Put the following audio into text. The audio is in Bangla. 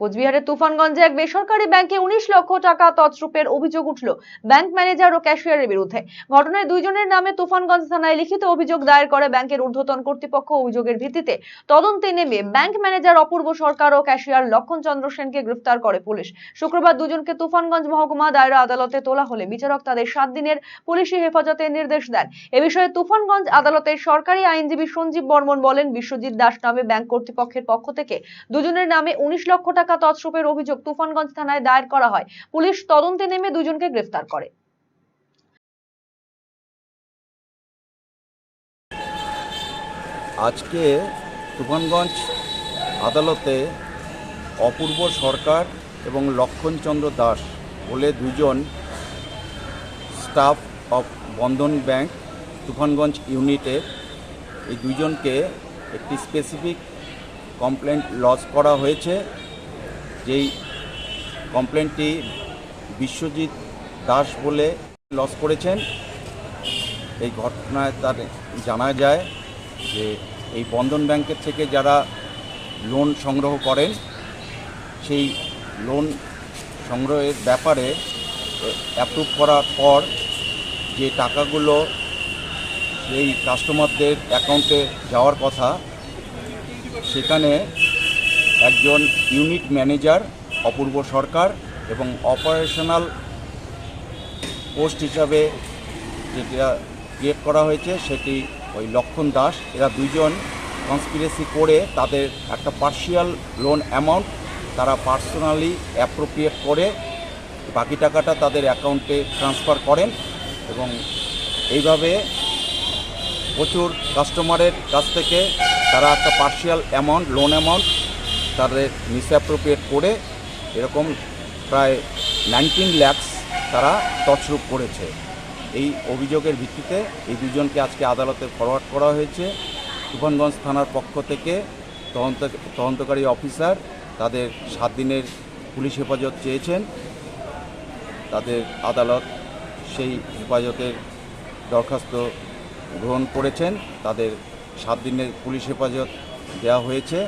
কোচবিহারের তুফানগঞ্জে এক বেসরকারি ব্যাংকে উনিশ লক্ষ টাকা তছরূপের অভিযোগ উঠল ব্যাংক ম্যানেজার ও ক্যাশিয়ারের বিরুদ্ধে। ঘটনায় দুইজনের নামে তুফানগঞ্জ থানায় লিখিত অভিযোগ দায়ের করে ব্যাংকের ঊর্ধ্বতন কর্তৃপক্ষ অভিযোগের ভিত্তিতে তদন্তে নেমে ব্যাংক ম্যানেজার অপূর্ব সরকার ও ক্যাশিয়ার লক্ষণ চন্দ্র সেনকে গ্রেফতার করে পুলিশ। শুক্রবার দুজনকে তুফানগঞ্জ মহকুমা দায়রা আদালতে তোলা হলে বিচারক তাদের সাত দিনের পুলিশি হেফাজতের নির্দেশ দেন। এ বিষয়ে তুফানগঞ্জ আদালতের সরকারি আইনজীবী সঞ্জীব বর্মন বলেন, বিশ্বজিৎ দাস নামে ব্যাংক কর্তৃপক্ষের পক্ষ থেকে দুজনের নামে উনিশ লক্ষ টাকা তছরূপের অভিযোগ তুফানগঞ্জ থানায় দায়ের করা হয়। পুলিশ তদন্তে নেমে দুজনকে গ্রেফতার করে। আজকে তুফানগঞ্জ আদালতে অপূর্ব সরকার এবং লক্ষণচন্দ্র দাস বলে দুজন staff of Bandhan bank Tufanganj ইউনিটের এই দুজনকে একটি স্পেসিফিক কমপ্লেন্ট লজ করা হয়েছে। যেই কমপ্লেনটি বিশ্বজিৎ দাস বলে লস করেছেন, এই ঘটনায় তার জানা যায় যে এই বন্ধন ব্যাংকের থেকে যারা লোন সংগ্রহ করেন, সেই লোন সংগ্রহের ব্যাপারে অ্যাপ্রুভ করার পর যে টাকাগুলো সেই কাস্টমারদের অ্যাকাউন্টে যাওয়ার কথা, সেখানে একজন ইউনিট ম্যানেজার, অপূর্ব সরকার এবং অপারেশনাল পোস্ট হিসাবে যেটা ক্রিয়েট করা হয়েছে সেটি ওই লক্ষণ দাস। এরা দুইজন কনস্পিরেসি করে তাদের একটা পার্শিয়াল লোন অ্যামাউন্ট তারা পার্সোনালি অ্যাপ্রোপ্রিয়েট করে, বাকি টাকাটা তাদের অ্যাকাউন্টে ট্রান্সফার করেন এবং এইভাবে প্রচুর কাস্টমারের কাছ থেকে তারা একটা পার্শিয়াল অ্যামাউন্ট লোন অ্যামাউন্ট তাদের মিসঅ্যাপ্রোপ্রিয়েট করে এরকম প্রায় নাইনটিন ল্যাক্স তারা তছরূপ করেছে। এই অভিযোগের ভিত্তিতে এই দুজনকে আজকে আদালতে ফরওয়ার্ড করা হয়েছে। তুফানগঞ্জ থানার পক্ষ থেকে তদন্ত, তদন্তকারী অফিসার তাদের সাত দিনের পুলিশ হেফাজত চেয়েছেন। তাদের আদালত সেই হেফাজতের দরখাস্ত গ্রহণ করেছেন। তাদের সাত দিনের পুলিশ হেফাজত দেওয়া হয়েছে।